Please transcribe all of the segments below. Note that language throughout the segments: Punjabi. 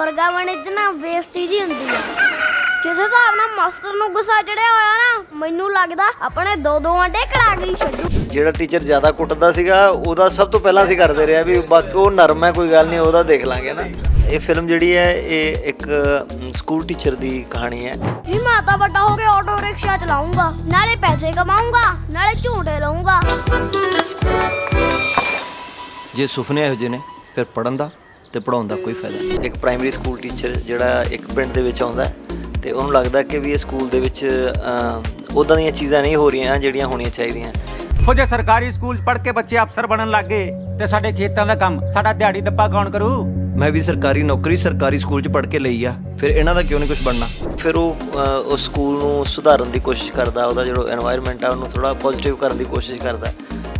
ਮੁਰਗਾ ਬਣੇ ਚ ਨਾ ਬੇਇੱਜ਼ਤੀ ਜੀ ਹੁੰਦੀ ਆ। ਜਦੋਂ ਤਾਂ ਆਪਣਾ ਮਾਸਟਰ ਨੂੰ ਗੁੱਸਾ ਚੜਿਆ ਹੋਇਆ ਨਾ ਮੈਨੂੰ ਲੱਗਦਾ ਆਪਣੇ ਦੋ ਦੋ ਆਂਡੇ ਕੜਾ ਗਈ ਛੱਡੂ। ਜਿਹੜਾ ਟੀਚਰ ਜ਼ਿਆਦਾ ਕੁੱਟਦਾ ਸੀਗਾ ਉਹਦਾ ਸਭ ਤੋਂ ਪਹਿਲਾਂ ਅਸੀਂ ਕਰਦੇ ਰਹੇ ਵੀ ਬਾਕੀ ਉਹ ਨਰਮ ਹੈ ਕੋਈ ਗੱਲ ਨਹੀਂ ਉਹਦਾ ਦੇਖ ਲਾਂਗੇ ਨਾ। ਇਹ ਫਿਲਮ ਜਿਹੜੀ ਹੈ ਇਹ ਇੱਕ ਸਕੂਲ ਟੀਚਰ ਦੀ ਕਹਾਣੀ ਹੈ। ਵੀ ਮੈਂ ਤਾਂ ਵੱਡਾ ਹੋ ਕੇ ਆਟੋ ਰਿਕਸ਼ਾ ਚਲਾਉਂਗਾ ਨਾਲੇ ਪੈਸੇ ਕਮਾਉਂਗਾ ਨਾਲੇ ਝੂਟੇ ਲਊਂਗਾ। ਜੇ ਸੁਪਨੇ ਇਹੋ ਜਿਹੇ ਨੇ ਫਿਰ ਪੜਨ ਦਾ। ਤੇ ਪੜਾਉਣ ਦਾ ਕੋਈ ਫਾਇਦਾ ਨਹੀਂ। ਇੱਕ ਪ੍ਰਾਇਮਰੀ ਸਕੂਲ ਟੀਚਰ ਜਿਹੜਾ ਇੱਕ ਪਿੰਡ ਦੇ ਵਿੱਚ ਆਉਂਦਾ ਤੇ ਉਹਨੂੰ ਲੱਗਦਾ ਕਿ ਵੀ ਇਹ ਸਕੂਲ ਦੇ ਵਿੱਚ ਉਦਾਂ ਦੀਆਂ ਚੀਜ਼ਾਂ ਨਹੀਂ ਹੋ ਰਹੀਆਂ ਜਿਹੜੀਆਂ ਹੋਣੀਆਂ ਚਾਹੀਦੀਆਂ। ਹੋ ਜੇ ਸਰਕਾਰੀ ਸਕੂਲ ਪੜ੍ਹ ਕੇ ਬੱਚੇ ਅਫਸਰ ਬਣਨ ਲੱਗ ਤੇ ਸਾਡੇ ਖੇਤਾਂ ਦਾ ਕੰਮ ਸਾਡਾ ਦਿਹਾੜੀ ਦੱਪਾ ਕੌਣ ਕਰੂ? ਮੈਂ ਵੀ ਸਰਕਾਰੀ ਨੌਕਰੀ ਸਰਕਾਰੀ ਸਕੂਲ 'ਚ ਪੜ੍ਹ ਕੇ ਲਈ ਆ ਫਿਰ ਇਹਨਾਂ ਦਾ ਕਿਉਂ ਨਹੀਂ ਕੁਝ ਬਣਨਾ? ਫਿਰ ਉਹ ਉਸ ਸਕੂਲ ਨੂੰ ਸੁਧਾਰਨ ਦੀ ਕੋਸ਼ਿਸ਼ ਕਰਦਾ ਉਹਦਾ ਜਿਹੜਾ এনवायरमेंट ਆ ਉਹਨੂੰ ਥੋੜਾ ਪੋਜ਼ਿਟਿਵ ਕਰਨ ਦੀ ਕੋਸ਼ਿਸ਼ ਕਰਦਾ।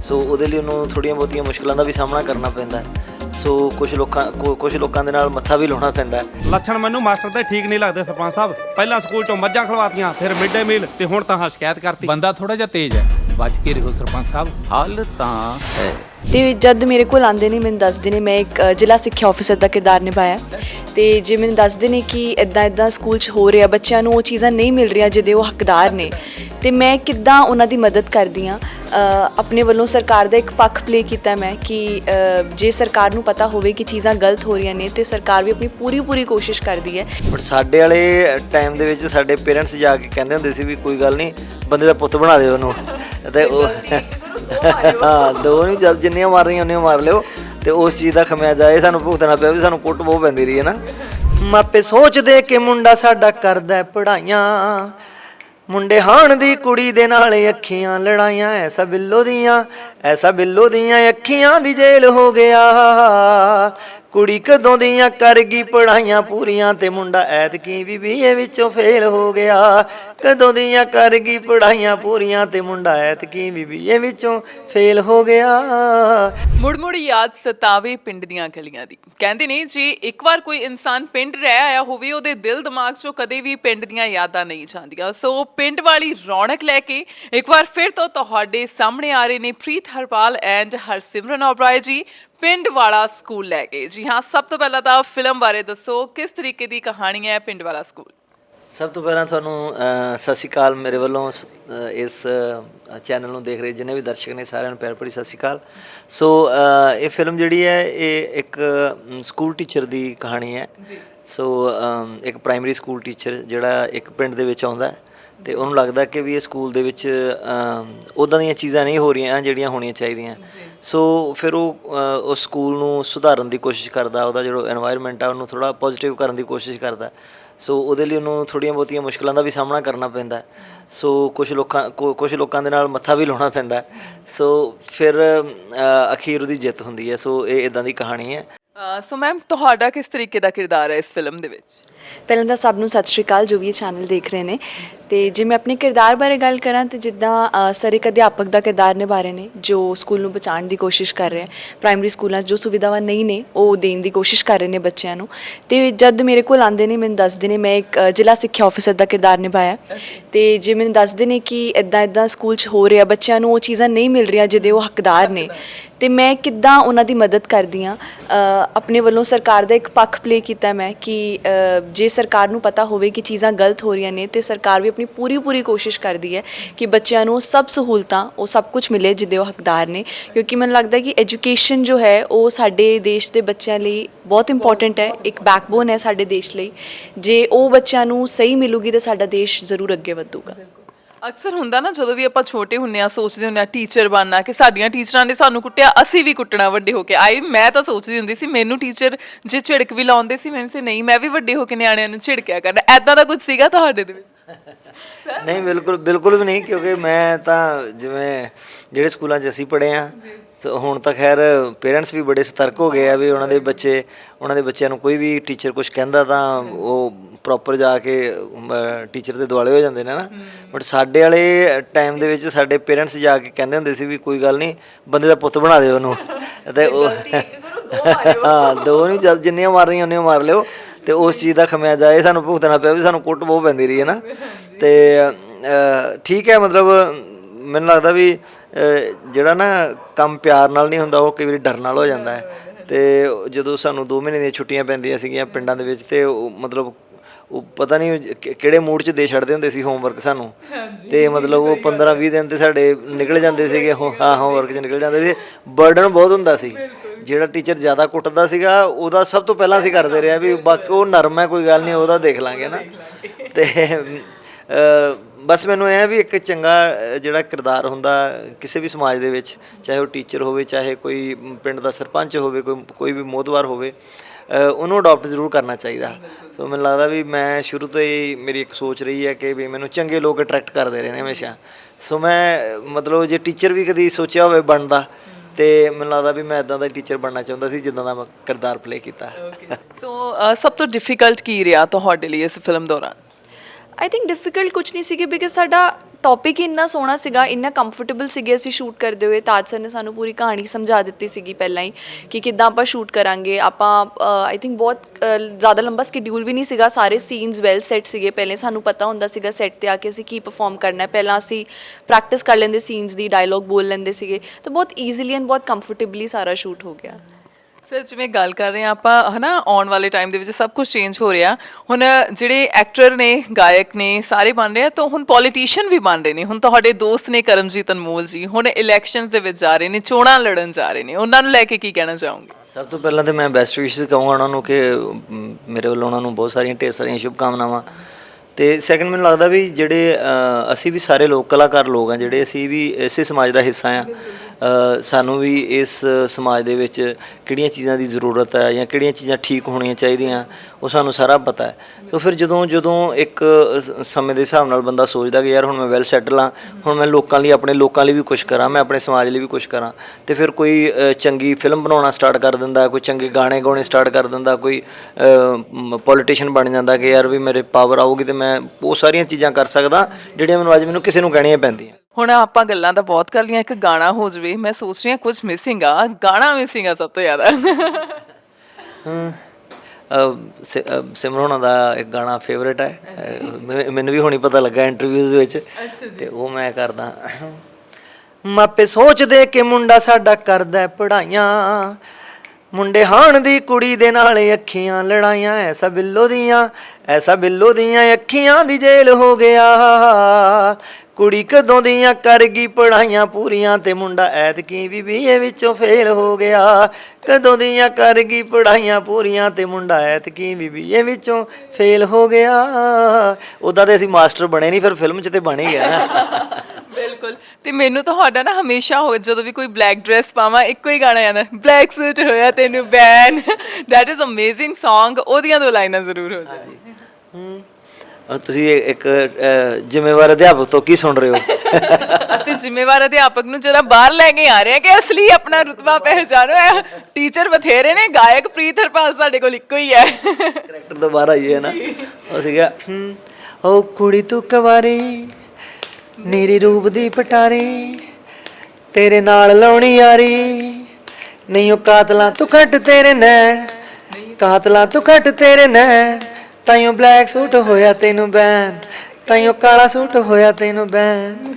ਸੋ ਉਹਦੇ ਲਈ ਉਹਨੂੰ ਥੋੜੀਆਂ ਬਹੁਤੀਆਂ ਮੁਸ਼ਕਲਾਂ ਦਾ ਵੀ ਸਾਹਮਣਾ ਕਰਨਾ ਪੈਂਦਾ। ਸੋ ਕੁਝ ਲੋਕਾਂ ਕੁ- ਕੁਝ ਲੋਕਾਂ ਦੇ ਨਾਲ ਮੱਥਾ ਵੀ ਲਾਉਣਾ ਪੈਂਦਾ। ਲੱਛਣ ਮੈਨੂੰ ਮਾਸਟਰ ਦੇ ਠੀਕ ਨਹੀਂ ਲੱਗਦੇ ਸਰਪੰਚ ਸਾਹਿਬ। ਪਹਿਲਾਂ ਸਕੂਲ ਚੋਂ ਮੱਝਾਂ ਖਲਵਾਤੀਆਂ ਫਿਰ ਮਿਡ ਡੇ ਮੀਲ ਤੇ ਹੁਣ ਤਾਂ ਹਾਂ ਸ਼ਿਕਾਇਤ ਕਰਤੀ। ਬੰਦਾ ਥੋੜਾ ਜਿਹਾ ਤੇਜ਼ ਹੈ। ਬਚ ਕੇ ਰਹੋ ਸਰਪੰਚ ਸਾਹਿਬ। ਹੱਲ ਤਾਂ ਹੈ। ਤੇ ਜਦ ਮੇਰੇ ਕੋਲ ਆਉਂਦੇ ਨੇ, ਮੈਨੂੰ ਦੱਸਦੇ ਨੇ, ਮੈਂ ਇੱਕ ਜ਼ਿਲ੍ਹਾ ਸਿੱਖਿਆ ਅਫਸਰ ਦਾ ਕਿਰਦਾਰ ਨਿਭਾਇਆ। ਤੇ ਜੇ ਮੈਨੂੰ ਦੱਸਦੇ ਨੇ ਕਿ ਇਦਾਂ ਇਦਾਂ ਸਕੂਲ 'ਚ ਹੋ ਰਿਹਾ, ਬੱਚਿਆਂ ਨੂੰ ਉਹ ਚੀਜ਼ਾਂ ਨਹੀਂ ਮਿਲ ਰਹੀਆਂ ਜਿਹਦੇ ਉਹ ਹੱਕਦਾਰ ਨੇ, ਤੇ ਮੈਂ ਕਿੱਦਾਂ ਉਹਨਾਂ ਦੀ ਮਦਦ ਕਰਦੀ ਆ ਆਪਣੇ ਵੱਲੋਂ ਸਰਕਾਰ ਦਾ ਇੱਕ ਪੱਖ ਪਲੇ ਕੀਤਾ ਮੈਂ ਕਿ ਜੇ ਸਰਕਾਰ ਨੂੰ ਪਤਾ ਹੋਵੇ ਕਿ ਚੀਜ਼ਾਂ ਗਲਤ ਹੋ ਰਹੀਆਂ ਨੇ, ਤੇ ਸਰਕਾਰ ਵੀ ਆਪਣੀ ਪੂਰੀ ਪੂਰੀ ਕੋਸ਼ਿਸ਼ ਕਰਦੀ ਹੈ। ਬਟ ਸਾਡੇ ਵਾਲੇ ਟਾਈਮ ਦੇ ਵਿੱਚ ਸਾਡੇ ਪੇਰੈਂਟਸ ਜਾ ਕੇ ਕਹਿੰਦੇ ਹੁੰਦੇ ਸੀ ਵੀ ਕੋਈ ਗੱਲ ਨਹੀਂ, ਬੰਦੇ ਦਾ ਪੁੱਤ ਬਣਾ ਦਿਓ ਉਹਨੂੰ। ਤੇ ਉਹ ਹਾਂ, ਦੋ ਨਹੀਂ, ਜਦ ਜਿੰਨੀਆਂ ਮਾਰ ਉਹਨੀਆਂ ਮਾਰ ਲਿਓ। ਤੇ ਉਸ ਚੀਜ਼ ਦਾ ਖਮਿਆਜਾ ਇਹ ਸਾਨੂੰ ਭੁਗਤਣਾ ਪਿਆ ਵੀ ਸਾਨੂੰ ਕੁੱਟ ਬਹੁਤ ਪੈਂਦੀ ਰਹੀ ਹੈ ਨਾ। ਮਾਪੇ ਸੋਚਦੇ ਕਿ ਮੁੰਡਾ ਸਾਡਾ ਕਰਦਾ ਹੈ ਪੜਾਈਆਂ ਮੁੰਡੇ ਹਾਣ ਦੀ ਕੁੜੀ ਦੇ ਨਾਲ ਅੱਖੀਆਂ ਲੜਾਈਆਂ, ਐਸਾ ਬਿੱਲੋ ਦੀਆਂ, ਐਸਾ ਬਿੱਲੋ ਦੀਆਂ ਅੱਖੀਆਂ ਦੀ ਜੇਲ ਹੋ ਗਿਆ। ਕੁੜੀ ਕਦੋਂ ਦੀਆਂ ਕਰ ਗਈ ਪੜਾਈਆਂ ਪੂਰੀਆਂ ਤੇ ਮੁੰਡਾ ਐਤਕੀ ਵੀ ਬੀਏ ਵਿੱਚੋਂ ਫੇਲ ਹੋ ਗਿਆ। ਕਦੋਂ ਦੀਆਂ ਕਰ ਗਈ ਪੜਾਈਆਂ ਪੂਰੀਆਂ ਤੇ ਮੁੰਡਾ ਐਤਕੀ ਵੀ ਬੀਏ ਵਿੱਚੋਂ ਫੇਲ ਹੋ ਗਿਆ। ਮੁੜ ਮੁੜ ਯਾਦ ਸਤਾਵੇ ਪਿੰਡ ਦੀਆਂ ਗਲੀਆਂ ਦੀ। ਕਹਿੰਦੇ ਨੇ, ਜੇ ਇੱਕ ਵਾਰ ਕੋਈ ਇਨਸਾਨ ਪਿੰਡ ਰਹਿ ਆਇਆ ਹੋਵੇ, ਉਹਦੇ ਦਿਲ ਦਿਮਾਗ 'ਚੋਂ ਕਦੇ ਵੀ ਪਿੰਡ ਦੀਆਂ ਯਾਦਾਂ ਨਹੀਂ ਜਾਂਦੀਆਂ। ਸੋ ਪਿੰਡ ਵਾਲੀ ਰੌਣਕ ਲੈ ਕੇ ਇੱਕ ਵਾਰ ਫਿਰ ਤੋਂ ਤੁਹਾਡੇ ਸਾਹਮਣੇ ਆ ਰਹੇ ਨੇ ਪ੍ਰੀਤ ਹਰਪਾਲ ਐਂਡ ਹਰਸਿਮਰਨ ਓਬਰਾਏ ਜੀ। ਪਿੰਡ ਵਾਲਾ ਸਕੂਲ ਲੈ ਕੇ ਜੀ ਹਾਂ ਸਭ ਤੋਂ ਪਹਿਲਾਂ ਤਾਂ ਫਿਲਮ ਬਾਰੇ ਦੱਸੋ ਕਿਸ ਤਰੀਕੇ ਦੀ ਕਹਾਣੀ ਹੈ ਪਿੰਡ ਵਾਲਾ ਸਕੂਲ? ਸਭ ਤੋਂ ਪਹਿਲਾਂ ਤੁਹਾਨੂੰ ਸਤਿ ਸ਼੍ਰੀ ਅਕਾਲ ਮੇਰੇ ਵੱਲੋਂ ਸ- ਇਸ ਚੈਨਲ ਨੂੰ ਦੇਖ ਰਹੇ ਜਿੰਨੇ ਵੀ ਦਰਸ਼ਕ ਨੇ ਸਾਰਿਆਂ ਨੂੰ ਪਿਆਰ ਭਰੀ ਸਤਿ ਸ਼੍ਰੀ ਅਕਾਲ। ਸੋ ਇਹ ਫਿਲਮ ਜਿਹੜੀ ਹੈ ਇਹ ਇੱਕ ਅਮ, ਸਕੂਲ ਟੀਚਰ ਦੀ ਕਹਾਣੀ ਹੈ। ਸੋ um, ਇੱਕ ਪ੍ਰਾਇਮਰੀ ਸਕੂਲ ਟੀਚਰ ਜਿਹੜਾ ਇੱਕ ਪਿੰਡ ਦੇ ਵਿੱਚ ਆਉਂਦਾ ਤੇ ਉਹਨੂੰ ਲੱਗਦਾ ਕਿ ਵੀ ਇਹ ਸਕੂਲ ਦੇ ਵਿੱਚ ਉਦਾਂ ਦੀਆਂ ਚੀਜ਼ਾਂ ਨਹੀਂ ਹੋ ਰਹੀਆਂ ਜਿਹੜੀਆਂ ਹੋਣੀਆਂ ਚਾਹੀਦੀਆਂ। ਸੋ ਫਿਰ ਉਹ ਉਸ ਸਕੂਲ ਨੂੰ ਸੁਧਾਰਨ ਦੀ ਕੋਸ਼ਿਸ਼ ਕਰਦਾ, ਉਹਦਾ ਜਿਹੜਾ এনवायरमेंट ਆ ਉਹਨੂੰ ਥੋੜਾ ਪੋਜ਼ਿਟਿਵ ਕਰਨ ਦੀ ਕੋਸ਼ਿਸ਼ ਕਰਦਾ। ਸੋ ਉਹਦੇ ਲਈ ਉਹਨੂੰ ਥੋੜੀਆਂ ਬਹੁਤੀਆਂ ਮੁਸ਼ਕਲਾਂ ਦਾ ਵੀ ਸਾਹਮਣਾ ਕਰਨਾ ਪੈਂਦਾ। ਸੋ ਕੁਝ ਲੋਕਾਂ ਕੁਝ ਲੋਕਾਂ ਦੇ ਨਾਲ ਮੱਥਾ ਵੀ ਲਾਉਣਾ ਪੈਂਦਾ। ਸੋ ਫਿਰ ਅਖੀਰ ਉਹਦੀ ਜਿੱਤ ਹੁੰਦੀ ਹੈ। ਸੋ ਇਹ ਇਦਾਂ ਦੀ ਕਹਾਣੀ ਹੈ। ਸੋ ਮੈਮ ਤੁਹਾਡਾ ਕਿਸ ਤਰੀਕੇ ਦਾ ਕਿਰਦਾਰ ਹੈ ਇਸ ਫਿਲਮ ਦੇ ਵਿੱਚ? ਪਹਿਲਾਂ ਤਾਂ ਸਭ ਨੂੰ ਸਤਿ ਸ਼੍ਰੀ ਅਕਾਲ, ਜੋ ਵੀ ਇਹ ਚੈਨਲ ਦੇਖ ਰਹੇ ਨੇ। ਤੇ ਜੇ ਮੈਂ ਆਪਣੇ ਕਿਰਦਾਰ ਬਾਰੇ ਗੱਲ ਕਰਾਂ, ਤੇ ਜਿੱਦਾਂ ਸਰ ਇੱਕ ਅਧਿਆਪਕ ਦਾ ਕਿਰਦਾਰ ਨਿਭਾ ਰਹੇ ਨੇ, ਜੋ ਸਕੂਲ ਨੂੰ ਬਚਾਉਣ ਦੀ ਕੋਸ਼ਿਸ਼ ਕਰ ਰਹੇ ਆ ਪ੍ਰਾਇਮਰੀ ਸਕੂਲਾਂ 'ਚ ਜੋ ਸੁਵਿਧਾਵਾਂ ਨਹੀਂ ਨੇ, ਉਹ ਦੇਣ ਦੀ ਕੋਸ਼ਿਸ਼ ਕਰ ਰਹੇ ਨੇ ਬੱਚਿਆਂ ਨੂੰ। ਤੇ ਜਦ ਮੇਰੇ ਕੋਲ ਆਉਂਦੇ ਨੇ, ਮੈਨੂੰ ਦੱਸਦੇ ਨੇ, ਮੈਂ ਇੱਕ ਜ਼ਿਲ੍ਹਾ ਸਿੱਖਿਆ ਅਫਸਰ ਦਾ ਕਿਰਦਾਰ ਨਿਭਾਇਆ। ਤੇ ਜੇ ਮੈਨੂੰ ਦੱਸਦੇ ਨੇ ਕਿ ਇਦਾਂ ਇਦਾਂ ਸਕੂਲ 'ਚ ਹੋ ਰਿਹਾ, ਬੱਚਿਆਂ ਨੂੰ ਉਹ ਚੀਜ਼ਾਂ ਨਹੀਂ ਮਿਲ ਰਹੀਆਂ, ਜਿਹਦੇ ਉਹ ਹੱਕਦਾਰ ਨੇ, ਤੇ ਮੈਂ ਕਿੱਦਾਂ ਉਹਨਾਂ ਦੀ ਮਦਦ ਕਰਦੀ ਆ ਆਪਣੇ ਵੱਲੋਂ ਸਰਕਾਰ ਦਾ ਇੱਕ ਪੱਖ ਪਲੇ ਕੀਤਾ ਮੈਂ ਕਿ ਜੇ ਸਰਕਾਰ ਨੂੰ ਪਤਾ ਹੋਵੇ ਕਿ ਚੀਜ਼ਾਂ ਗਲਤ ਹੋ ਰਹੀਆਂ ਨੇ, ਤੇ ਸਰਕਾਰ ਵੀ ਆਪਣੀ ਪੂਰੀ ਪੂਰੀ ਕੋਸ਼ਿਸ਼ ਕਰਦੀ ਹੈ ਕਿ ਬੱਚਿਆਂ ਨੂੰ ਸਭ ਸਹੂਲਤਾਂ, ਉਹ ਸਭ ਕੁਝ ਮਿਲੇ ਜਿਹਦੇ ਉਹ ਹੱਕਦਾਰ ਨੇ। ਕਿਉਂਕਿ ਮੈਨੂੰ ਲੱਗਦਾ ਕਿ ਐਜੂਕੇਸ਼ਨ ਜੋ ਹੈ, ਉਹ ਸਾਡੇ ਦੇਸ਼ ਦੇ ਬੱਚਿਆਂ ਲਈ ਬਹੁਤ ਇੰਪੋਰਟੈਂਟ ਹੈ, ਇੱਕ ਬੈਕਬੋਨ ਹੈ ਸਾਡੇ ਦੇਸ਼ ਲਈ। ਜੇ ਉਹ ਬੱਚਿਆਂ ਨੂੰ ਸਹੀ ਮਿਲੂਗੀ, ਤਾਂ ਸਾਡਾ ਦੇਸ਼ ਜ਼ਰੂਰ ਅੱਗੇ ਵਧੂਗਾ। ਅਕਸਰ ਹੁੰਦਾ ਨਾ ਜਦੋਂ ਵੀ ਆਪਾਂ ਛੋਟੇ ਹੁੰਨੇ ਆ ਸੋਚਦੇ ਹੁੰਨੇ ਆ ਟੀਚਰ ਬਣਨਾ ਕਿ ਸਾਡੀਆਂ ਟੀਚਰਾਂ ਨੇ ਸਾਨੂੰ ਕੁੱਟਿਆ ਅਸੀਂ ਵੀ ਕੁੱਟਣਾ ਵੱਡੇ ਹੋ ਕੇ। ਆਈ ਮੈਂ ਤਾਂ ਸੋਚਦੀ ਹੁੰਦੀ ਸੀ ਮੈਨੂੰ ਟੀਚਰ ਜੇ ਝਿੜਕ ਵੀ ਲਾਉਂਦੇ ਸੀ ਮੈਨੂੰ ਸੀ ਨਹੀਂ ਮੈਂ ਵੀ ਵੱਡੇ ਹੋ ਕੇ ਨਿਆਣਿਆਂ ਨੂੰ ਝਿੜਕਿਆ ਕਰਨਾ। ਐਦਾਂ ਦਾ ਕੁਝ ਸੀਗਾ ਤੁਹਾਡੇ ਦੇ ਵਿੱਚ? ਨਹੀਂ ਬਿਲਕੁਲ ਬਿਲਕੁਲ ਵੀ ਨਹੀਂ ਕਿਉਂਕਿ ਮੈਂ ਤਾਂ ਜਿਵੇਂ ਜਿਹੜੇ ਸਕੂਲਾਂ 'ਚ ਅਸੀਂ ਪੜ੍ਹੇ ਆ ਸੋ ਹੁਣ ਤਾਂ ਖੈਰ ਪੇਰੈਂਟਸ ਵੀ ਬੜੇ ਸਤਰਕ ਹੋ ਗਏ ਆ ਵੀ ਉਹਨਾਂ ਦੇ ਬੱਚੇ ਉਹਨਾਂ ਦੇ ਬੱਚਿਆਂ ਨੂੰ ਕੋਈ ਵੀ ਟੀਚਰ ਕੁਝ ਕਹਿੰਦਾ ਤਾਂ ਉਹ ਪ੍ਰੋਪਰ ਜਾ ਕੇ ਟੀਚਰ ਦੇ ਦੁਆਲੇ ਹੋ ਜਾਂਦੇ ਨੇ ਨਾ। ਬਟ ਸਾਡੇ ਵਾਲੇ ਟਾਈਮ ਦੇ ਵਿੱਚ ਸਾਡੇ ਪੇਰੈਂਟਸ ਜਾ ਕੇ ਕਹਿੰਦੇ ਹੁੰਦੇ ਸੀ ਵੀ ਕੋਈ ਗੱਲ ਨਹੀਂ ਬੰਦੇ ਦਾ ਪੁੱਤ ਬਣਾ ਦਿਓ ਉਹਨੂੰ। ਤੇ ਉਹ ਹਾਂ ਦੋ ਨਹੀਂ ਜਦ ਜਿੰਨੀਆਂ ਮਾਰ ਰਹੀਆਂ ਉਹਨੀਆਂ ਮਾਰ ਲਿਓ। ਤੇ ਉਸ ਚੀਜ਼ ਦਾ ਖਮਿਆਜਾ ਇਹ ਸਾਨੂੰ ਭੁਗਤਣਾ ਪਿਆ ਵੀ ਸਾਨੂੰ ਕੁੱਟ ਬਹੁਤ ਪੈਂਦੀ ਰਹੀ ਹੈ ਨਾ। ਤੇ ਠੀਕ ਹੈ ਮਤਲਬ ਮੈਨੂੰ ਲੱਗਦਾ ਵੀ ਜਿਹੜਾ ਨਾ ਕੰਮ ਪਿਆਰ ਨਾਲ ਨਹੀਂ ਹੁੰਦਾ ਉਹ ਕਈ ਵਾਰੀ ਡਰ ਨਾਲ ਹੋ ਜਾਂਦਾ ਹੈ। ਤੇ ਜਦੋਂ ਸਾਨੂੰ 2 ਮਹੀਨੇ ਦੀਆਂ ਛੁੱਟੀਆਂ ਪੈਂਦੀਆਂ ਸੀਗੀਆਂ ਪਿੰਡਾਂ ਦੇ ਵਿੱਚ ਤੇ ਉਹ ਮਤਲਬ ਉਹ ਪਤਾ ਨਹੀਂ ਕਿਹੜੇ ਮੂਡ 'ਚ ਦੇ ਛੱਡਦੇ ਹੁੰਦੇ ਸੀ ਹੋਮਵਰਕ ਸਾਨੂੰ। ਤੇ ਮਤਲਬ ਉਹ 15 20 ਦਿਨ ਤੇ ਸਾਡੇ ਨਿਕਲ ਜਾਂਦੇ ਸੀਗੇ ਹੋ- ਹਾਂ ਹੋਮਵਰਕ 'ਚ ਨਿਕਲ ਜਾਂਦੇ ਸੀ। ਬਰਡਨ ਬਹੁਤ ਹੁੰਦਾ ਸੀ। ਜਿਹੜਾ ਟੀਚਰ ਜ਼ਿਆਦਾ ਕੁੱਟਦਾ ਸੀਗਾ ਉਹਦਾ ਸਭ ਤੋਂ ਪਹਿਲਾਂ ਅਸੀਂ ਕਰਦੇ ਰਿਹਾ ਵੀ ਬਾਕੀ ਉਹ ਨਰਮ ਹੈ ਕੋਈ ਗੱਲ ਨਹੀਂ ਉਹਦਾ ਦੇਖ ਲਾਂਗੇ ਨਾ। ਤੇ ਬਸ ਮੈਨੂੰ ਇਹ ਹੈ ਵੀ ਇੱਕ ਚੰਗਾ ਜਿਹੜਾ ਕਿਰਦਾਰ ਹੁੰਦਾ ਕਿਸੇ ਵੀ ਸਮਾਜ ਦੇ ਵਿੱਚ, ਚਾਹੇ ਉਹ ਟੀਚਰ ਹੋਵੇ, ਚਾਹੇ ਕੋਈ ਪਿੰਡ ਦਾ ਸਰਪੰਚ ਹੋਵੇ, ਕੋਈ ਕੋਈ ਵੀ ਮੋਹਤਵਾਰ ਹੋਵੇ ਉਹਨੂੰ ਅਡਾਪਟ ਜ਼ਰੂਰ ਕਰਨਾ ਚਾਹੀਦਾ। ਸੋ ਮੈਨੂੰ ਲੱਗਦਾ ਵੀ ਮੈਂ ਸ਼ੁਰੂ ਤੋਂ ਹੀ ਮੇਰੀ ਇੱਕ ਸੋਚ ਰਹੀ ਹੈ ਕਿ ਵੀ ਮੈਨੂੰ ਚੰਗੇ ਲੋਕ ਅਟਰੈਕਟ ਕਰਦੇ ਰਹੇ ਨੇ ਹਮੇਸ਼ਾ। ਸੋ ਮੈਂ, ਮਤਲਬ ਜੇ ਟੀਚਰ ਵੀ ਕਦੀ ਸੋਚਿਆ ਹੋਵੇ ਬਣਦਾ, ਤੇ ਮੈਨੂੰ ਲੱਗਦਾ ਵੀ ਮੈਂ ਇਦਾਂ ਦਾ ਟੀਚਰ ਬਣਨਾ ਚਾਹੁੰਦਾ ਸੀ, ਜਿੱਦਾਂ ਦਾ ਮੈਂ ਕਿਰਦਾਰ ਪਲੇ ਕੀਤਾ। ਸੋ ਸਭ ਤੋਂ ਡਿਫਿਕਲਟ ਕੀ ਰਿਹਾ ਤੁਹਾਡੇ ਲਈ ਇਸ ਫਿਲਮ ਦੌਰਾਨ? ਆਈ ਥਿੰਕ ਡਿਫਿਕਲਟ ਕੁਝ ਨਹੀਂ ਸੀਗੇ ਬਿਕਾਜ਼ ਸਾਡਾ ਟੌਪਿਕ ਹੀ ਇੰਨਾ ਸੋਹਣਾ ਸੀਗਾ, ਇੰਨਾ ਕੰਫਰਟੇਬਲ ਸੀਗੇ ਅਸੀਂ ਸ਼ੂਟ ਕਰਦੇ ਹੋਏ। ਤਾਜ ਸਰ ਨੇ ਸਾਨੂੰ ਪੂਰੀ ਕਹਾਣੀ ਸਮਝਾ ਦਿੱਤੀ ਸੀਗੀ ਪਹਿਲਾਂ ਹੀ ਕਿ ਕਿੱਦਾਂ ਆਪਾਂ ਸ਼ੂਟ ਕਰਾਂਗੇ। ਆਪਾਂ ਆਈ ਥਿੰਕ ਬਹੁਤ ਜ਼ਿਆਦਾ ਲੰਬਾ ਸਕੇਡਿਊਲ ਵੀ ਨਹੀਂ ਸੀਗਾ। ਸਾਰੇ ਸੀਨਸ ਵੈਲ ਸੈੱਟ ਸੀਗੇ। ਪਹਿਲੇ ਸਾਨੂੰ ਪਤਾ ਹੁੰਦਾ ਸੀਗਾ ਸੈੱਟ ਤੇ ਆ ਕੇ ਅਸੀਂ ਕੀ ਪਰਫਾਰਮ ਕਰਨਾ ਹੈ। ਪਹਿਲਾਂ ਅਸੀਂ ਪ੍ਰੈਕਟਿਸ ਕਰ ਲੈਂਦੇ ਸੀਨਸ ਦੀ ਡਾਇਲੌਗ ਬੋਲ ਲੈਂਦੇ ਸੀਗੇ। ਤਾਂ ਬਹੁਤ ਈਜ਼ੀਲੀ ਐਂਡ ਬਹੁਤ ਕੰਫਰਟੇਬਲੀ ਸਾਰਾ ਸ਼ੂਟ ਹੋ ਗਿਆ। ਸਰ ਜਿਵੇਂ ਗੱਲ ਕਰ ਰਹੇ ਹਾਂ ਆਪਾਂ, ਹਨਾ, ਆਉਣ ਵਾਲੇ ਟਾਈਮ ਦੇ ਵਿੱਚ ਸਭ ਕੁਝ ਚੇਂਜ ਹੋ ਰਿਹਾ। ਹੁਣ ਜਿਹੜੇ ਐਕਟਰ ਨੇ, ਗਾਇਕ ਨੇ, ਸਾਰੇ ਬਣ ਰਹੇ ਆ, ਤਾਂ ਹੁਣ ਪੋਲੀਟੀਸ਼ੀਅਨ ਵੀ ਬਣ ਰਹੇ ਨੇ। ਹੁਣ ਤੁਹਾਡੇ ਦੋਸਤ ਨੇ ਕਰਮਜੀਤ ਅਨਮੋਲ ਜੀ, ਹੁਣ ਇਲੈਕਸ਼ਨਸ ਦੇ ਵਿੱਚ ਜਾ ਰਹੇ ਨੇ, ਚੋਣਾਂ ਲੜਨ ਜਾ ਰਹੇ ਨੇ। ਉਹਨਾਂ ਨੂੰ ਲੈ ਕੇ ਕੀ ਕਹਿਣਾ ਚਾਹੋਗੇ? ਸਭ ਤੋਂ ਪਹਿਲਾਂ ਤੇ ਮੈਂ ਬੈਸਟ ਵਿਸ਼ੇਸ ਕਹੂੰਗਾ ਉਹਨਾਂ ਨੂੰ ਕਿ ਮੇਰੇ ਵੱਲੋਂ ਉਹਨਾਂ ਨੂੰ ਬਹੁਤ ਸਾਰੀਆਂ ਢੇਰ ਸਾਰੀਆਂ ਸ਼ੁਭ ਕਾਮਨਾਵਾਂ ਤੇ ਸੈਕੰਡ ਮੈਨੂੰ ਲੱਗਦਾ ਵੀ ਜਿਹੜੇ ਅਸੀਂ ਵੀ ਸਾਰੇ ਲੋਕ ਕਲਾਕਾਰ ਲੋਕ ਆ, ਜਿਹੜੇ ਅਸੀਂ ਵੀ ਇਸੇ ਸਮਾਜ ਦਾ ਹਿੱਸਾ ਆ। ਸਾਨੂੰ ਵੀ ਇਸ ਸਮਾਜ ਦੇ ਵਿੱਚ ਕਿਹੜੀਆਂ ਚੀਜ਼ਾਂ ਦੀ ਜ਼ਰੂਰਤ ਹੈ ਜਾਂ ਕਿਹੜੀਆਂ ਚੀਜ਼ਾਂ ਠੀਕ ਹੋਣੀਆਂ ਚਾਹੀਦੀਆਂ, ਉਹ ਸਾਨੂੰ ਸਾਰਾ ਪਤਾ ਹੈ। ਤਾਂ ਫਿਰ ਜਦੋਂ ਜਦੋਂ ਇੱਕ ਸਮੇਂ ਦੇ ਹਿਸਾਬ ਨਾਲ ਬੰਦਾ ਸੋਚਦਾ ਕਿ ਯਾਰ ਹੁਣ ਮੈਂ ਵੈਲ ਸੈਟਲ ਹਾਂ, ਹੁਣ ਮੈਂ ਲੋਕਾਂ ਲਈ, ਆਪਣੇ ਲੋਕਾਂ ਲਈ ਵੀ ਕੁਝ ਕਰਾਂ, ਮੈਂ ਆਪਣੇ ਸਮਾਜ ਲਈ ਵੀ ਕੁਝ ਕਰਾਂ, ਤੇ ਫਿਰ ਕੋਈ ਚੰਗੀ ਫਿਲਮ ਬਣਾਉਣਾ ਸਟਾਰਟ ਕਰ ਦਿੰਦਾ, ਕੋਈ ਚੰਗੇ ਗਾਣੇ ਗਾਉਣੇ ਸਟਾਰਟ ਕਰ ਦਿੰਦਾ, ਕੋਈ ਪੋਲੀਟੀਸ਼ੀਅਨ ਬਣ ਜਾਂਦਾ ਕਿ ਯਾਰ ਵੀ ਮੇਰੇ ਪਾਵਰ ਆਊਗੀ ਤੇ ਮੈਂ ਉਹ ਸਾਰੀਆਂ ਚੀਜ਼ਾਂ ਕਰ ਸਕਦਾ, ਜਿਹੜੀਆਂ ਮੈਨੂੰ ਅੱਜ ਮੈਨੂੰ ਕਿਸੇ ਨੂੰ ਕਹਿਣੀਆਂ ਪੈਂਦੀਆਂ। ਹੁਣ ਆਪਾਂ ਗੱਲਾਂ ਤਾਂ ਬਹੁਤ ਕਰ ਲਈਆਂ ਇੱਕ ਗਾਣਾ ਹੋ ਜਵੇ ਮੈਂ ਸੋਚ ਰਹੀ ਹਾਂ ਕੁਝ ਮਿਸਿੰਗ ਆ ਗਾਣਾ ਮਿਸਿੰਗ ਆ ਸਭ ਤੋਂ ਜ਼ਿਆਦਾ। ਸਿਮਰਨ ਦਾ ਇੱਕ ਗਾਣਾ ਫੇਵਰੇਟ ਹੈ। ਮੈਨੂੰ ਵੀ ਹੁਣੀ ਪਤਾ ਲੱਗਾ ਇੰਟਰਵਿਊਜ਼ ਵਿੱਚ। ਤੇ ਉਹ ਮੈਂ ਕਰਦਾ। ਮਾਪੇ ਸੋਚਦੇ ਕਿ ਮੁੰਡਾ ਸਾਡਾ ਕਰਦਾ ਪੜਾਈਆਂ ਮੁੰਡੇ ਹਾਣ ਦੀ ਕੁੜੀ ਦੇ ਨਾਲ ਅੱਖੀਆਂ ਲੜਾਈਆਂ ਐਸਾ ਬਿੱਲੋ ਦੀਆਂ ਐਸਾ ਬਿੱਲੋ ਦੀਆਂ ਅੱਖੀਆਂ ਦੀ ਜੇਲ ਹੋ ਗਿਆ। ਕੁੜੀ ਕਦੋਂ ਦੀਆਂ ਕਰ ਗਈ ਪੜਾਈਆਂ ਪੂਰੀਆਂ ਤੇ ਮੁੰਡਾ ਐਤਕੀ ਵੀ ਬੀਏ ਵਿੱਚੋਂ ਫੇਲ ਹੋ ਗਿਆ। ਕਦੋਂ ਦੀਆਂ ਕਰ ਗਈ ਪੜਾਈਆਂ ਪੂਰੀਆਂ ਤੇ ਮੁੰਡਾ ਐਤਕੀ ਵੀ ਬੀਏ ਵਿੱਚੋਂ ਫੇਲ ਹੋ ਗਿਆ। ਉਦਾਂ ਤੇ ਅਸੀਂ ਮਾਸਟਰ ਬਣੇ ਨਹੀਂ ਫਿਰ ਫਿਲਮ 'ਚ ਤੇ ਬਣ ਹੀ ਗਿਆ ਨਾ। ਬਿਲਕੁਲ। ਤੇ ਮੈਨੂੰ ਤੁਹਾਡਾ ਨਾ ਹਮੇਸ਼ਾ ਹੋ ਜਦੋਂ ਵੀ ਕੋਈ ਬਲੈਕ ਡਰੈਸ ਪਾਵਾਂ ਇੱਕੋ ਹੀ ਗਾਣਾ ਆਉਂਦਾ ਬਲੈਕ ਸੂਟ ਹੋਇਆ ਤੈਨੂੰ ਬੈਨ। ਦੈਟ ਇਜ਼ ਅਮੇਜ਼ਿੰਗ Song ਉਹਦੀਆਂ ਦੋ ਲਾਈਨਾਂ ਜ਼ਰੂਰ ਹੋ ਜਾਣ। ਔਰ ਤੁਸੀਂ ਇਹ ਇੱਕ ਅਹ, ਜ਼ਿੰਮੇਵਾਰ ਅਧਿਆਪਕ ਤੋਂ ਕੀ ਸੁਣ ਰਹੇ ਹੋ? ਅਸੀਂ ਜ਼ਿੰਮੇਵਾਰ ਅਧਿਆਪਕ ਨੂੰ ਜਰਾ ਬਾਹਰ ਲੈ ਕੇ ਆ ਰਹੇ ਹਾਂ ਕਿ ਅਸਲੀ ਆਪਣਾ ਰੁਤਬਾ ਪਹਿਚਾਨੋ ਇਹ ਟੀਚਰ ਬਥੇਰੇ ਨੇ ਗਾਇਕ ਪ੍ਰੀਤ ਹਰਪਾਲ ਸਾਡੇ ਕੋਲ ਇੱਕੋ ਹੀ ਹੈ। ਕਰੈਕਟਰ ਤੋਂ ਬਾਹਰ ਆਈਏ ਨਾ। ਉਹ ਸੀਗਾ ਹਮ, ਓ ਕੁੜੀ ਤੂੰ ਕਵਾਰੀ ਨੀਰੀ ਰੂਪ ਦੀ ਪਟਾਰੀ ਤੇਰੇ ਨਾਲ ਲਾਉਣੀ ਯਾਰੀ। ਨਹੀਂ ਉਹ ਕਾਤਲਾਂ ਤੂੰ ਘੱਟ ਤੇਰੇ ਨੈਣ ਕਾਤਲਾਂ ਤੂੰ ਘੱਟ ਤੇਰੇ ਨੈਣ। ਤਾਈਓ ਬਲੈਕ ਸੂਟ ਹੋਇਆ ਤੈਨੂੰ ਬੈਨ ਤਾਈਓ ਕਾਲਾ ਸੂਟ ਹੋਇਆ ਤੈਨੂੰ ਬੈਨ।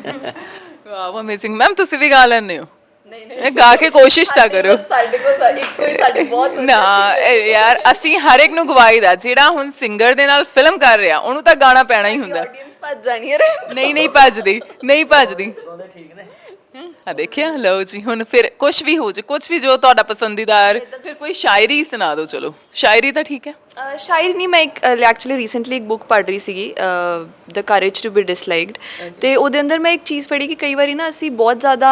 ਵਾਓ ਅਮੇਜ਼ਿੰਗ ਮੈਮ ਤੁਸੀਂ ਵੀ ਗਾ ਲੈਂਦੇ ਹੋ? ਨਹੀਂ ਨਹੀਂ ਗਾ ਕੇ ਕੋਸ਼ਿਸ਼ ਤਾਂ ਕਰੋ। ਸਾਡੇ ਕੋਲ ਇੱਕੋ ਹੀ ਸਾਡੀ ਬਹੁਤ ਨਾ ਇਹ ਯਾਰ ਅਸੀਂ ਹਰ ਇੱਕ ਨੂੰ ਗਵਾਈ ਦਾ ਜਿਹੜਾ ਹੁਣ ਸਿੰਗਰ ਦੇ ਨਾਲ ਫਿਲਮ ਕਰ ਰਿਹਾ ਉਹਨੂੰ ਤਾਂ ਗਾਣਾ ਪੈਣਾ ਹੀ ਹੁੰਦਾ। ਆਡੀਅנס ਭੱਜ ਜਾਣੀ ਹੈ ਨਹੀਂ ਨਹੀਂ ਭੱਜਦੀ ਨਹੀਂ ਭੱਜਦੀ। ਦੋਨੇ ਠੀਕ ਨੇ। ਆ ਦੇਖਿਆ ਲਓ ਜੀ ਹੁਣ ਫਿਰ ਕੁਝ ਵੀ ਹੋ ਜੇ ਕੁਝ ਵੀ ਜੋ ਤੁਹਾਡਾ ਪਸੰਦੀਦਾਰ ਫਿਰ ਕੋਈ ਸ਼ਾਇਰੀ ਸੁਣਾ ਦਿਓ ਚਲੋ। ਸ਼ਾਇਰੀ ਤਾਂ ਠੀਕ ਹੈ? ਅ, ਨਹੀਂ ਮੈਂ ਇੱਕ ਐਕਚੁਅਲੀ ਰੀਸੈਂਟਲੀ ਇੱਕ ਬੁੱਕ ਪੜ੍ਹ ਰਹੀ ਸੀਗੀ the courage to be disliked ਤੇ ਉਹਦੇ ਅੰਦਰ ਮੈਂ ਇੱਕ ਚੀਜ਼ ਪੜ੍ਹੀ ਕਿ ਕਈ ਵਾਰੀ ਨਾ ਅਸੀਂ ਬਹੁਤ ਜ਼ਿਆਦਾ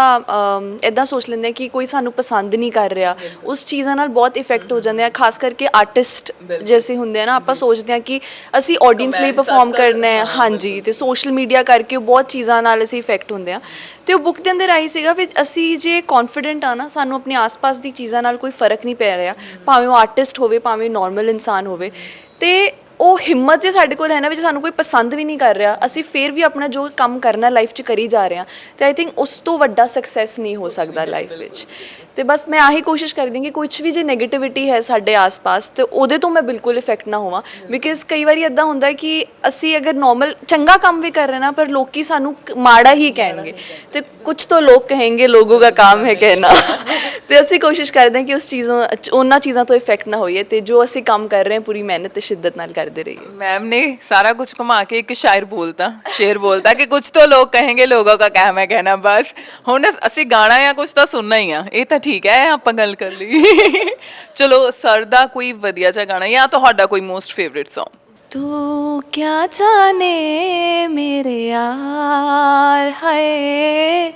ਇਦਾਂ ਸੋਚ ਲੈਂਦੇ ਹਾਂ ਕਿ ਕੋਈ ਸਾਨੂੰ ਪਸੰਦ ਨਹੀਂ ਕਰ ਰਿਹਾ। ਉਸ ਚੀਜ਼ਾਂ ਨਾਲ ਬਹੁਤ ਇਫੈਕਟ ਹੋ ਜਾਂਦੇ ਆ ਖਾਸ ਕਰਕੇ ਆਰਟਿਸਟ ਜੈਸੇ ਹੁੰਦੇ ਆ ਨਾ ਆਪਾਂ ਸੋਚਦੇ ਹਾਂ ਕਿ ਅਸੀਂ ਆਡੀਅൻס ਲਈ ਪਰਫਾਰਮ ਕਰਨਾ ਹੈ ਹਾਂਜੀ ਤੇ ਸੋਸ਼ਲ ਮੀਡੀਆ ਕਰਕੇ ਉਹ ਬਹੁਤ ਚੀਜ਼ਾਂ ਨਾਲ ਅਸੀਂ ਇਫੈਕਟ ਹੁੰਦੇ ਆ ਤੇ ਉਹ ਬੁੱਕ ਦੇ ਅੰਦਰ ਆਈ ਸੀਗਾ ਵੀ ਅਸੀਂ ਜੇ ਕੌਨਫੀਡੈਂਟ ਆ ਨਾ, ਸਾਨੂੰ ਆਪਣੇ ਆਸ-ਪਾਸ ਦੀ ਚੀਜ਼ਾਂ ਨਾਲ ਕੋਈ ਫ਼ਰਕ ਨਹੀਂ ਪੈ ਰਿਹਾ। ਭਾਵੇਂ ਉਹ ਆਰਟਿਸਟ ਹੋਵੇ, ਭਾਵੇਂ ਨਾਰਮਲ ਇਨਸਾਨ ਹੋਵੇ। ਤੇ ਉਹ ਹਿੰਮਤ ਜੇ ਸਾਡੇ ਕੋਲ ਹੈ ਨਾ ਵੀ ਜੇ ਸਾਨੂੰ ਕੋਈ ਪਸੰਦ ਵੀ ਨਹੀਂ ਕਰ ਰਿਹਾ, ਅਸੀਂ ਫੇਰ ਵੀ ਆਪਣਾ ਜੋ ਕੰਮ ਕਰਨਾ ਲਾਈਫ 'ਚ ਕਰੀ ਜਾ ਰਹੇ ਹਾਂ, ਤੇ ਆਈ ਥਿੰਕ ਉਸ ਤੋਂ ਵੱਡਾ ਸਕਸੈਸ ਨਹੀਂ ਹੋ ਸਕਦਾ ਲਾਈਫ ਵਿੱਚ। ਤੇ ਬਸ ਮੈਂ ਆਹੀ ਕੋਸ਼ਿਸ਼ ਕਰਦੀ ਹਾਂ ਕਿ ਕੁਝ ਵੀ ਜੇ 네ਗੇਟਿਵਿਟੀ ਹੈ ਸਾਡੇ ਆਸ-ਪਾਸ, ਤੇ ਉਹਦੇ ਤੋਂ ਮੈਂ ਬਿਲਕੁਲ ਇਫੈਕਟ ਨਾ ਹੋਵਾਂ। ਬਿਕਾਜ਼ ਕਈ ਵਾਰੀ ਇਦਾਂ ਹੁੰਦਾ ਕਿ ਅਸੀਂ ਅਗਰ ਨਾਰਮਲ ਚੰਗਾ ਕੰਮ ਵੀ ਕਰ ਰਹੇ ਨਾ, ਪਰ ਲੋਕੀ ਸਾਨੂੰ ਮਾੜਾ ਹੀ ਕਹਿਣਗੇ। ਤੇ ਕੁਝ ਤੋਂ ਲੋਕ ਕਹਿੰਗੇ, ਲੋਗੋ ਦਾ ਕੰਮ ਹੈ ਕਹਿਣਾ। ਤੇ ਅਸੀਂ ਕੋਸ਼ਿਸ਼ ਕਰਦੇ ਹਾਂ ਕਿ ਉਸ ਚੀਜ਼ਾਂ, ਉਹਨਾਂ ਚੀਜ਼ਾਂ ਤੋਂ ਇਫੈਕਟ ਨਾ ਹੋਈਏ ਤੇ ਜੋ ਅਸੀਂ ਕੰਮ ਕਰ ਰਹੇ ਹਾਂ, ਪੂਰੀ ਮਿਹਨਤ ਤੇ ਸ਼ਿੱਦਤ ਨਾਲ ਕਰਦੇ ਰਹੀਏ। ਮੈਮ ਨੇ ਸਾਰਾ ਕੁਝ ਘੁਮਾ ਕੇ ਇੱਕ ਸ਼ਾਇਰ ਬੋਲਤਾ, ਸ਼ੇਰ ਬੋਲਤਾ ਕਿ ਕੁਝ ਤੋਂ ਲੋਕ ਕਹਿੰਗੇ, ਲੋਗੋ ਦਾ ਕਹਿਮ ਹੈ ਕਹਿਣਾ। ਬਸ ਹੁਣ ਅਸੀਂ ਗਾਣਾ ਜਾਂ ਕੁਝ ਤਾਂ ਸੁਣਨਾ ਹੀ ਆ, ਇਹ ਤਾਂ ਠੀਕ ਹੈ ਆਪਾਂ ਗੱਲ ਕਰ ਲਈ ਚਲੋ ਸਰ ਦਾ ਕੋਈ ਵਧੀਆ ਜਿਹਾ ਗਾਣਾ ਜਾਂ ਤੁਹਾਡਾ ਕੋਈ ਮੋਸਟ ਫੇਵਰਿਟ Song तू क्या जाने मेरे यार है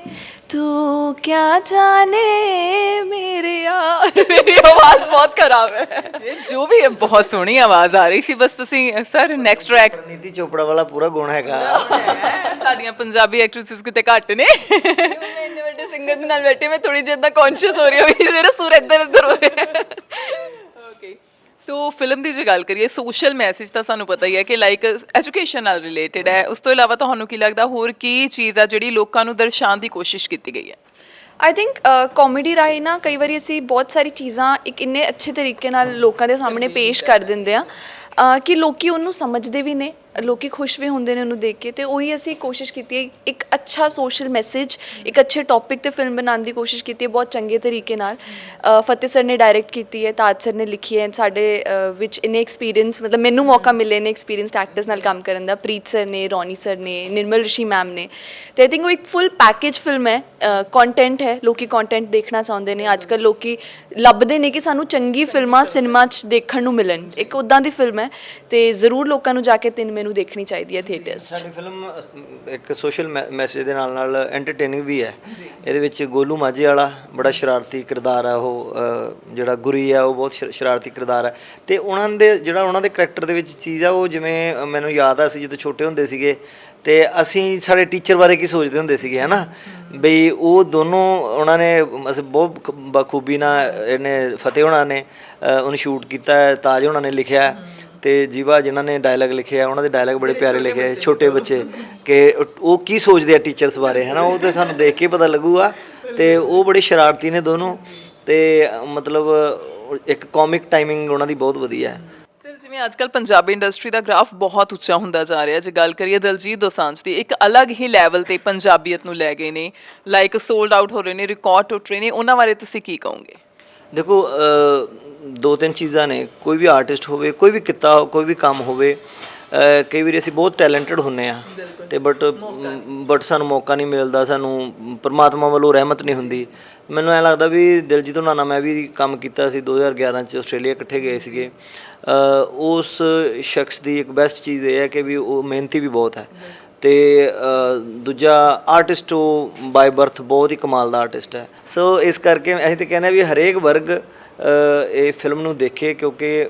तू क्या जाने मेरे यार मेरी आवाज बहुत खराब है ਇਹ ਜੋ ਵੀ ਹੈ ਬਹੁਤ ਸੋਹਣੀ ਆਵਾਜ਼ ਆ ਰਹੀ ਸੀ ਬਸ ਤੁਸੀਂ ਸਰ ਨੈਕਸਟ ਟਰੈਕ ਨੀਤੀ ਚੋਪੜਾ ਵਾਲਾ ਪੂਰਾ ਗੁਣ ਹੈਗਾ ਸਾਡੀਆਂ ਪੰਜਾਬੀ ਐਕਟ੍ਰੈਸਸ ਕਿਤੇ ਘੱਟ ਨੇ ਇੰਨੇ ਵੱਡੇ ਸਿੰਗਰ ਦੇ ਨਾਲ ਬੈਠੇ ਮੈਂ ਥੋੜੀ ਜਿਹੀ ਕੌਨਸ਼ੀਅਸ ਹੋ ਰਹੀ ਹਾਂ ਵੀ ਮੇਰੇ ਸੁਰ ਇੱਧਰ ਇੱਧਰ ਹੋ ਰਹੇ ਹੈ। ਓਕੇ ਸੋ ਫਿਲਮ ਦੀ ਜੇ ਗੱਲ ਕਰੀਏ ਸੋਸ਼ਲ ਮੈਸੇਜ ਤਾਂ ਸਾਨੂੰ ਪਤਾ ਹੀ ਹੈ ਕਿ ਲਾਈਕ ਐਜੂਕੇਸ਼ਨ ਨਾਲ ਰਿਲੇਟਡ ਹੈ। ਉਸ ਤੋਂ ਇਲਾਵਾ ਤੁਹਾਨੂੰ ਕੀ ਲੱਗਦਾ ਹੋਰ ਕੀ ਚੀਜ਼ ਆ ਜਿਹੜੀ ਲੋਕਾਂ ਨੂੰ ਦਰਸਾਉਣ ਦੀ ਕੋਸ਼ਿਸ਼ ਕੀਤੀ ਗਈ ਹੈ? ਆਈ ਥਿੰਕ ਕਾਮੇਡੀ ਰਾਹੀਂ ਨਾ ਕਈ ਵਾਰੀ ਅਸੀਂ ਬਹੁਤ ਸਾਰੀ ਚੀਜ਼ਾਂ ਇੱਕ ਇੰਨੇ ਅੱਛੇ ਤਰੀਕੇ ਨਾਲ ਲੋਕਾਂ ਦੇ ਸਾਹਮਣੇ ਪੇਸ਼ ਕਰ ਦਿੰਦੇ ਆ ਕਿ ਲੋਕੀ ਉਹਨੂੰ ਸਮਝਦੇ ਵੀ ਨੇ। ਲੋਕੀ ਖੁਸ਼ ਵੀ ਹੁੰਦੇ ਨੇ ਉਹਨੂੰ ਦੇਖ ਕੇ ਤੇ ਉਹੀ ਅਸੀਂ ਕੋਸ਼ਿਸ਼ ਕੀਤੀ ਹੈ ਇੱਕ ਅੱਛਾ ਸੋਸ਼ਲ ਮੈਸੇਜ ਇੱਕ ਅੱਛੇ ਟੌਪਿਕ ਤੇ ਫਿਲਮ ਬਣਾਉਣ ਦੀ ਕੋਸ਼ਿਸ਼ ਕੀਤੀ ਹੈ ਬਹੁਤ ਚੰਗੇ ਤਰੀਕੇ ਨਾਲ। ਅ, ਫਤਿਹ ਸਰ ਨੇ ਡਾਇਰੈਕਟ ਕੀਤੀ ਹੈ ਤਾਜ ਸਰ ਨੇ ਲਿਖੀ ਹੈ ਸਾਡੇ ਅ, ਵਿੱਚ ਇਨੇ ਐਕਸਪੀਰੀਅੰਸ ਮਤਲਬ ਮੈਨੂੰ ਮੌਕਾ ਮਿਲੇ ਨੇ ਐਕਸਪੀਰੀਅੰਸਡ ਐਕਟਰਸ ਨਾਲ ਕੰਮ ਕਰਨ ਦਾ ਪ੍ਰੀਤ ਸਰ ਨੇ ਰੌਣੀ ਸਰ ਨੇ ਨਿਰਮਲ ਰਿਸ਼ੀ ਮੈਮ ਨੇ। ਤੇ ਆਈ ਥਿੰਕ ਉਹ ਇੱਕ ਫੁੱਲ ਪੈਕੇਜ ਫਿਲਮ ਹੈ ਕੰਟੈਂਟ ਹੈ ਲੋਕੀ ਕੰਟੈਂਟ ਦੇਖਣਾ ਚਾਹੁੰਦੇ ਨੇ। ਅੱਜ ਕੱਲ ਲੋਕੀ ਲੱਭਦੇ ਨੇ ਕਿ ਸਾਨੂੰ ਚੰਗੀ ਫਿਲਮਾਂ ਸਿਨੇਮਾ 'ਚ ਦੇਖਣ ਨੂੰ ਮਿਲਣ। ਇੱਕ ਉਦਾਂ ਦੀ ਫਿਲਮ ਹੈ ਤੇ ਜ਼ਰੂਰ ਲੋਕਾਂ ਨੂੰ ਜਾ ਕੇ ਤਿੰਨ ਮੈਨੂੰ ਦੇਖਣੀ ਚਾਹੀਦੀ ਹੈ ਥੀਏਟਰਸ 'ਚ। ਸਾਡੀ ਫਿਲਮ ਇੱਕ ਸੋਸ਼ਲ ਮੈਸੇਜ ਦੇ ਨਾਲ ਨਾਲ ਐਂਟਰਟੇਨਿੰਗ ਵੀ ਹੈ। ਇਹਦੇ ਵਿੱਚ ਗੋਲੂ ਮਾਝੇ ਵਾਲਾ ਬੜਾ ਸ਼ਰਾਰਤੀ ਕਿਰਦਾਰ ਹੈ ਉਹ ਅ, ਜਿਹੜਾ ਗੁਰੀ ਹੈ ਉਹ ਬਹੁਤ ਸ਼ਰ- ਸ਼ਰਾਰਤੀ ਕਿਰਦਾਰ ਹੈ ਤੇ ਉਹਨਾਂ ਦੇ ਜਿਹੜਾ ਉਹਨਾਂ ਦੇ ਕਰੈਕਟਰ ਦੇ ਵਿੱਚ ਚੀਜ਼ ਆ ਉਹ ਜਿਵੇਂ ਅ, ਮੈਨੂੰ ਯਾਦ ਆ ਅਸੀਂ ਜਦੋਂ ਛੋਟੇ ਹੁੰਦੇ ਸੀਗੇ ਤੇ ਅਸੀਂ ਸਾਡੇ ਟੀਚਰ ਬਾਰੇ ਕੀ ਸੋਚਦੇ ਹੁੰਦੇ ਸੀਗੇ ਹਨਾ? ਬਈ ਉਹ ਦੋਨੋਂ ਉਹਨਾਂ ਨੇ ਅਸੀਂ ਬਹੁਤ ਖ- ਬਖੂਬੀ ਨਾਲ ਇਹਨੇ ਫਤਿਹ ਹੋਣਾ ਨੇ ਅ, ਉਹਨੂੰ ਸ਼ੂਟ ਕੀਤਾ ਹੈ, ਤਾਜ ਹੋਣਾ ਨੇ ਲਿਖਿਆ। ਹੈ। ਤੇ ਜੀਵਾ ਜਿਨ੍ਹਾਂ ਨੇ ਡਾਇਲੌਗ ਲਿਖਿਆ ਉਹਨਾਂ ਦੇ ਡਾਇਲੌਗ ਬੜੇ ਪਿਆਰੇ ਲਿਖੇ ਆ ਛੋਟੇ ਬੱਚੇ। ਕਿ ਉਹ- ਕੀ ਸੋਚਦੇ ਆ ਟੀਚਰਸ ਬਾਰੇ ਹਨਾ? ਉਹ ਤੇ ਤੁਹਾਨੂੰ ਦੇਖ ਕੇ ਪਤਾ ਲੱਗੂਗਾ। ਤੇ ਉਹ ਬੜੇ ਸ਼ਰਾਰਤੀ ਨੇ ਦੋਨੋਂ। ਤੇ ਮਤਲਬ ਇੱਕ ਕਾਮਿਕ ਟਾਈਮਿੰਗ ਉਹਨਾਂ ਦੀ ਬਹੁਤ ਵਧੀਆ ਹੈ। ਫਿਰ ਜਿਵੇਂ ਅੱਜਕੱਲ ਪੰਜਾਬੀ ਇੰਡਸਟਰੀ ਦਾ ਗ੍ਰਾਫ ਬਹੁਤ ਉੱਚਾ ਹੁੰਦਾ ਜਾ ਰਿਹਾ ਜੇ ਗੱਲ ਕਰੀਏ ਦਲਜੀਤ ਦੋਸਾਂਝ ਦੀ ਇੱਕ ਅਲੱਗ ਹੀ ਲੈਵਲ ਤੇ ਪੰਜਾਬੀਅਤ ਨੂੰ ਲੈ ਗਏ ਨੇ। ਲਾਈਕ ਸੋਲਡ ਆਊਟ ਹੋ ਰਹੇ ਨੇ ਰਿਕਾਰਡ ਟੁੱਟ ਰਹੇ ਨੇ ਉਹਨਾਂ ਬਾਰੇ ਤੁਸੀਂ ਕੀ ਕਹੋਗੇ? ਦੇਖੋ ਦੋ ਤਿੰਨ ਚੀਜ਼ਾਂ ਨੇ ਕੋਈ ਵੀ ਆਰਟਿਸਟ ਹੋਵੇ ਕੋਈ ਵੀ ਕਿੱਤਾ ਕੋਈ ਵੀ ਕੰਮ ਹੋਵੇ ਕਈ ਵਾਰੀ ਅਸੀਂ ਬਹੁਤ ਟੈਲੈਂਟਡ ਹੁੰਨੇ ਆ। ਤੇ ਬਟ ਬਟ ਸਾਨੂੰ ਮੌਕਾ ਨਹੀਂ ਮਿਲਦਾ ਸਾਨੂੰ ਪਰਮਾਤਮਾ ਵੱਲੋਂ ਰਹਿਮਤ ਨਹੀਂ ਹੁੰਦੀ। ਮੈਨੂੰ ਐ ਲੱਗਦਾ ਵੀ ਦਿਲਜੀਤ ਉਹਨਾਂ ਨਾਲ ਮੈਂ ਵੀ ਕੰਮ ਕੀਤਾ ਸੀ 2011 ਚ ਆਸਟ੍ਰੇਲੀਆ ਇਕੱਠੇ ਗਏ ਸੀਗੇ। ਉਸ ਸ਼ਖਸ ਦੀ ਇੱਕ ਬੈਸਟ ਚੀਜ਼ ਇਹ ਹੈ ਕਿ ਵੀ ਉਹ ਮਿਹਨਤੀ ਵੀ ਬਹੁਤ ਹੈ। ਤੇ ਦੂਜਾ ਆਰਟਿਸਟ ਉਹ ਬਾਈ ਬਰਥ ਬਹੁਤ ਹੀ ਕਮਾਲ ਦਾ ਆਰਟਿਸਟ ਹੈ। ਸੋ ਇਸ ਕਰਕੇ ਅਸੀਂ ਤੇ ਕਹਿੰਦੇ ਵੀ ਹਰੇਕ ਵਰਗ ਇਹ ਫਿਲਮ ਨੂੰ ਦੇਖੇ ਕਿਉਂਕਿ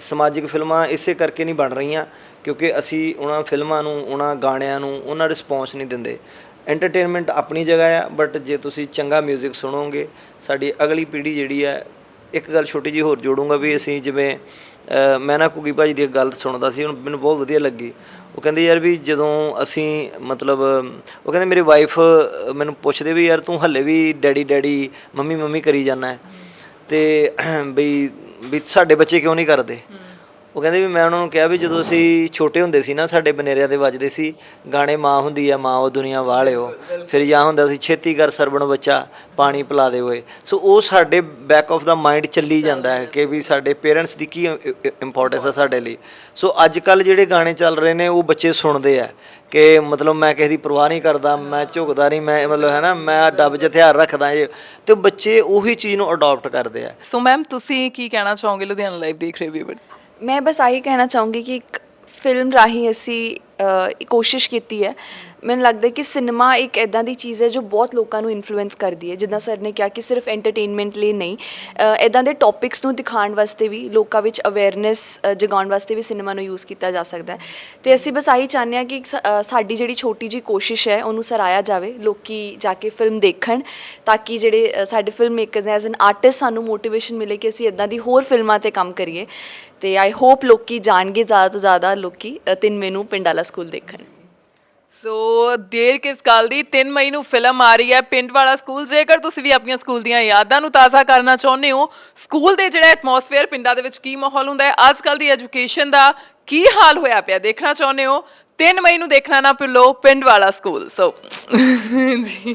ਸਮਾਜਿਕ ਫਿਲਮਾਂ ਇਸੇ ਕਰਕੇ ਨਹੀਂ ਬਣ ਰਹੀਆਂ, ਕਿਉਂਕਿ ਅਸੀਂ ਉਹਨਾਂ ਫਿਲਮਾਂ ਨੂੰ, ਉਹਨਾਂ ਗਾਣਿਆਂ ਨੂੰ, ਉਹਨਾਂ ਰਿਸਪੌਂਸ ਨਹੀਂ ਦਿੰਦੇ। ਐਂਟਰਟੇਨਮੈਂਟ ਆਪਣੀ ਜਗ੍ਹਾ ਆ ਬਟ ਜੇ ਤੁਸੀਂ ਚੰਗਾ 뮤직 ਸੁਣੋਗੇ, ਸਾਡੀ ਅਗਲੀ ਪੀੜ੍ਹੀ ਜਿਹੜੀ ਹੈ ਇੱਕ ਗੱਲ ਛੋਟੀ ਜੀ ਹੋਰ ਜੋੜੂੰਗਾ ਵੀ ਅਸੀਂ ਜਿਵੇਂ ਮੈਂ ਨਾ ਕੁਗੀ ਭਾਜੀ ਦੀ ਇੱਕ ਗੱਲ ਸੁਣਦਾ ਸੀ ਹੁਣ ਮੈਨੂੰ ਬਹੁਤ ਵਧੀਆ ਲੱਗੀ। ਉਹ ਕਹਿੰਦੇ ਯਾਰ ਵੀ ਜਦੋਂ ਅਸੀਂ ਮਤਲਬ, ਉਹ ਕਹਿੰਦੇ ਮੇਰੀ ਵਾਈਫ ਮੈਨੂੰ ਪੁੱਛਦੇ ਵੀ ਯਾਰ ਤੂੰ ਹੱਲੇ ਵੀ ਡੈਡੀ ਡੈਡੀ ਮੰਮੀ ਮੰਮੀ ਕਰੀ ਜਾਂਦਾ ਹੈ। ਤੇ ਬਈ ਵੀ ਸਾਡੇ ਬੱਚੇ ਕਿਉਂ ਨਹੀਂ ਕਰਦੇ? ਉਹ ਕਹਿੰਦੇ ਵੀ ਮੈਂ ਉਹਨਾਂ ਨੂੰ ਕਿਹਾ ਵੀ ਜਦੋਂ ਅਸੀਂ ਛੋਟੇ ਹੁੰਦੇ ਸੀ ਨਾ, ਸਾਡੇ ਬਨੇਰਿਆਂ ਦੇ ਵੱਜਦੇ ਸੀ, ਗਾਣੇ ਮਾਂ ਹੁੰਦੀ ਆ, ਮਾਂ ਉਹ ਦੁਨੀਆ ਵਾਲਿਓ। ਫਿਰ ਜਾਂ ਹੁੰਦਾ ਸੀ, ਛੇਤੀ ਕਰ ਸਰਬਣ ਬੱਚਾ, ਪਾਣੀ ਪਿਲਾ ਦੇ ਹੋਏ ਸੋ ਉਹ ਸਾਡੇ ਬੈਕ ਆਫ ਦਾ ਮਾਈਂਡ ਚੱਲੀ ਜਾਂਦਾ ਹੈ ਕਿ ਵੀ ਸਾਡੇ ਪੇਰੈਂਟਸ ਦੀ ਕੀ ਇੰਪੋਰਟੈਂਸ ਆ ਸਾਡੇ ਲਈ। ਸੋ ਅੱਜ ਕੱਲ ਜਿਹੜੇ ਗਾਣੇ ਚੱਲ ਰਹੇ ਨੇ, ਉਹ ਬੱਚੇ ਸੁਣਦੇ ਆ। ਕਿ ਮਤਲਬ ਮੈਂ ਕਿਸੇ ਦੀ ਪਰਵਾਹ ਨਹੀਂ ਕਰਦਾ ਮੈਂ ਝੁਕਦਾ ਨਹੀਂ ਮੈਂ ਮਤਲਬ ਹੈ ਨਾ ਮੈਂ ਡੱਬ 'ਚ ਹਥਿਆਰ ਰੱਖਦਾ ਇਹ। ਤੇ ਬੱਚੇ ਉਹੀ ਚੀਜ਼ ਨੂੰ ਅਡਾਪਟ ਕਰਦੇ ਆ। ਸੋ ਮੈਮ ਤੁਸੀਂ ਕੀ ਕਹਿਣਾ ਚਾਹੋਗੇ ਲੁਧਿਆਣਾ ਲਾਈਵ ਦੇਖ ਰਹੇ ਵੀਵਰਸ ਮੈਂ ਬਸ ਆਹੀ ਕਹਿਣਾ ਚਾਹੂੰਗੀ ਕਿ ਇੱਕ ਫਿਲਮ ਰਾਹੀਂ ਅਸੀਂ ਅ, ਕੋਸ਼ਿਸ਼ ਕੀਤੀ ਹੈ ਮੈਨੂੰ ਲੱਗਦਾ ਕਿ ਸਿਨੇਮਾ ਇੱਕ ਐਦਾਂ ਦੀ ਚੀਜ਼ ਹੈ ਜੋ ਬਹੁਤ ਲੋਕਾਂ ਨੂੰ ਇਨਫਲੂਐਂਸ ਕਰਦੀ ਹੈ। ਜਿੱਦਾਂ ਸਰ ਨੇ ਕਿਹਾ ਕਿ ਸਿਰਫ ਐਂਟਰਟੇਨਮੈਂਟ ਲਈ ਨਹੀਂ ਐਦਾਂ ਦੇ ਟੌਪਿਕਸ ਨੂੰ ਦਿਖਾਉਣ ਵਾਸਤੇ ਵੀ ਲੋਕਾਂ ਵਿੱਚ ਅਵੇਅਰਨੈਸ ਜਗਾਉਣ ਵਾਸਤੇ ਵੀ ਸਿਨੇਮਾ ਨੂੰ ਯੂਜ਼ ਕੀਤਾ ਜਾ ਸਕਦਾ ਹੈ। ਤੇ ਅਸੀਂ ਬਸ ਆਹੀ ਚਾਹੁੰਦੇ ਹਾਂ ਕਿ ਸ- ਸਾਡੀ ਜਿਹੜੀ ਛੋਟੀ ਜੀ ਕੋਸ਼ਿਸ਼ ਹੈ ਉਹਨੂੰ ਸਰਾਇਆ ਜਾਵੇ ਲੋਕੀ ਜਾ ਕੇ ਫਿਲਮ ਦੇਖਣ ਤਾਂ ਕਿ ਜਿਹੜੇ ਸਾਡੇ film makers as an artist ਸਾਨੂੰ ਮੋਟੀਵੇਸ਼ਨ ਮਿਲੇ ਕਿ ਅਸੀਂ ਇਦਾਂ ਦੀ ਹੋਰ ਫਿਲਮਾਂ ਤੇ ਕੰਮ ਕਰੀਏ। ਤੇ ਆਈ ਹੋਪ ਲੋਕੀ ਜਾਣਗੇ ਜ਼ਿਆਦਾ ਤੋਂ ਜ਼ਿਆਦਾ ਲੋਕੀ ਅ, ਤਿੰਨ ਮੈਨੂੰ ਪਿੰਡਾਲਾ ਸਕੂਲ ਦੇਖਣ। ਸੋ ਦੇਰ ਕਿਸ ਗੱਲ ਦੀ? 3 ਮਈ ਨੂੰ ਫਿਲਮ ਆ ਰਹੀ ਹੈ ਪਿੰਡ ਵਾਲਾ ਸਕੂਲ। ਜੇਕਰ ਤੁਸੀਂ ਵੀ ਆਪਣੀਆਂ ਸਕੂਲ ਦੀਆਂ ਯਾਦਾਂ ਨੂੰ ਤਾਜ਼ਾ ਕਰਨਾ ਚਾਹੁੰਦੇ ਹੋ, ਸਕੂਲ ਦੇ ਜਿਹੜਾ ਐਟਮੋਸਫੇਅਰ ਪਿੰਡਾਂ ਦੇ ਵਿੱਚ ਕੀ ਮਾਹੌਲ ਹੁੰਦਾ ਹੈ, ਅੱਜ ਕੱਲ ਦੀ ਐਜੂਕੇਸ਼ਨ ਦਾ ਕੀ ਹਾਲ ਹੋਇਆ ਪਿਆ, ਦੇਖਣਾ ਚਾਹੁੰਦੇ ਹੋ? 3 ਮਈ ਨੂੰ ਦੇਖਣਾ ਨਾ ਭੁੱਲੋ ਪਿੰਡ ਵਾਲਾ ਸਕੂਲ। ਸੋ ਜੀ।